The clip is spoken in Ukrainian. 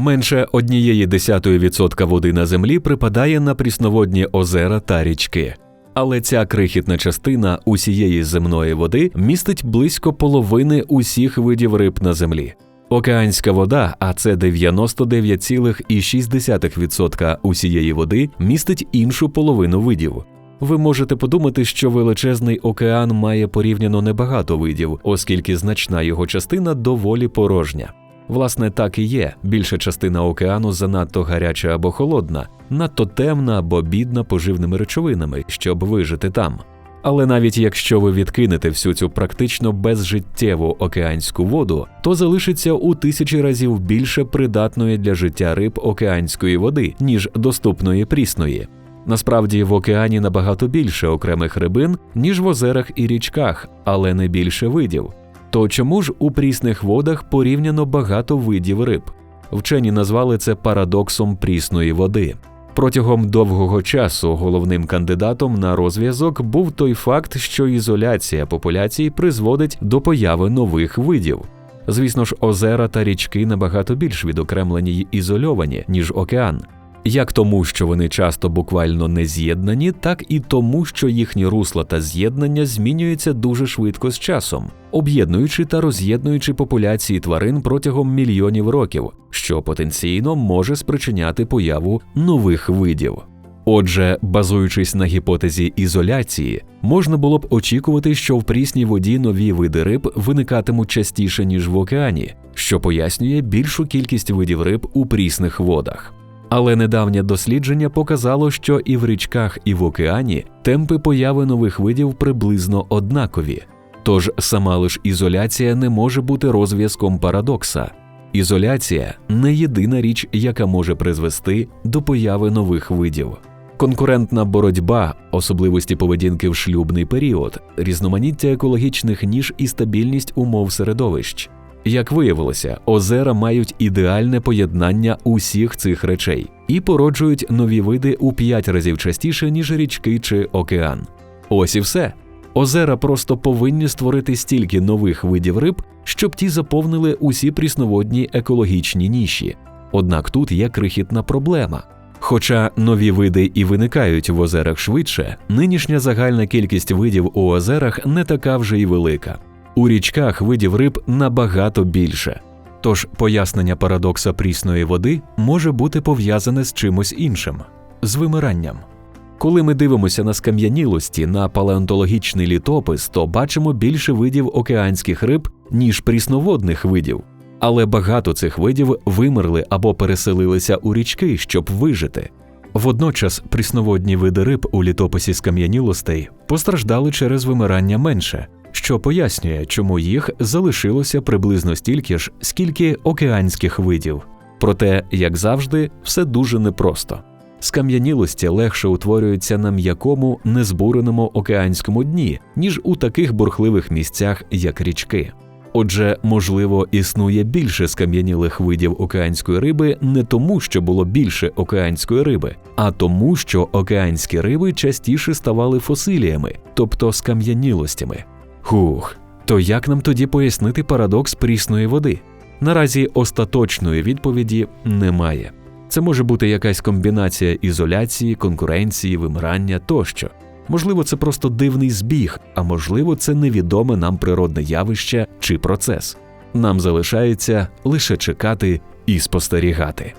Менше однієї десятої відсотка води на землі припадає на прісноводні озера та річки. Але ця крихітна частина усієї земної води містить близько половини усіх видів риб на землі. Океанська вода, а це 99,6% усієї води, містить іншу половину видів. Ви можете подумати, що величезний океан має порівняно небагато видів, оскільки значна його частина доволі порожня. Власне, так і є. Більша частина океану занадто гаряча або холодна, надто темна або бідна поживними речовинами, щоб вижити там. Але навіть якщо ви відкинете всю цю практично безжиттєву океанську воду, то залишиться у тисячі разів більше придатної для життя риб океанської води, ніж доступної прісної. Насправді в океані набагато більше окремих рибин, ніж в озерах і річках, але не більше видів. То чому ж у прісних водах порівняно багато видів риб? Вчені назвали це парадоксом прісної води. Протягом довгого часу головним кандидатом на розв'язок був той факт, що ізоляція популяцій призводить до появи нових видів. Звісно ж, озера та річки набагато більш відокремлені й ізольовані, ніж океан. Як тому, що вони часто буквально не з'єднані, так і тому, що їхні русла та з'єднання змінюються дуже швидко з часом, об'єднуючи та роз'єднуючи популяції тварин протягом мільйонів років, що потенційно може спричиняти появу нових видів. Отже, базуючись на гіпотезі ізоляції, можна було б очікувати, що в прісній воді нові види риб виникатимуть частіше ніж в океані, що пояснює більшу кількість видів риб у прісних водах. Але недавнє дослідження показало, що і в річках, і в океані темпи появи нових видів приблизно однакові. Тож сама лиш ізоляція не може бути розв'язком парадокса. Ізоляція не єдина річ, яка може призвести до появи нових видів. Конкурентна боротьба, особливості поведінки в шлюбний період, різноманіття екологічних ніж і стабільність умов середовищ. Як виявилося, озера мають ідеальне поєднання усіх цих речей і породжують нові види у п'ять разів частіше, ніж річки чи океан. Ось і все. Озера просто повинні створити стільки нових видів риб, щоб ті заповнили усі прісноводні екологічні ніші. Однак тут є крихітна проблема. Хоча нові види і виникають в озерах швидше, нинішня загальна кількість видів у озерах не така вже й велика. У річках видів риб набагато більше. Тож пояснення парадокса прісної води може бути пов'язане з чимось іншим з вимиранням. Коли ми дивимося на скам'янілості на палеонтологічний літопис, то бачимо більше видів океанських риб, ніж прісноводних видів. Але багато цих видів вимерли або переселилися у річки, щоб вижити. Водночас прісноводні види риб у літописі скам'янілостей постраждали через вимирання менше, що пояснює, чому їх залишилося приблизно стільки ж, скільки океанських видів. Проте, як завжди, все дуже непросто. Скам'янілості легше утворюються на м'якому, незбуреному океанському дні, ніж у таких бурхливих місцях, як річки. Отже, можливо, існує більше скам'янілих видів океанської риби не тому, що було більше океанської риби, а тому, що океанські риби частіше ставали фосиліями, тобто скам'янілостями. Хух, то як нам тоді пояснити парадокс прісної води? Наразі остаточної відповіді немає. Це може бути якась комбінація ізоляції, конкуренції, вимирання тощо. Можливо, це просто дивний збіг, а можливо, це невідоме нам природне явище чи процес. Нам залишається лише чекати і спостерігати.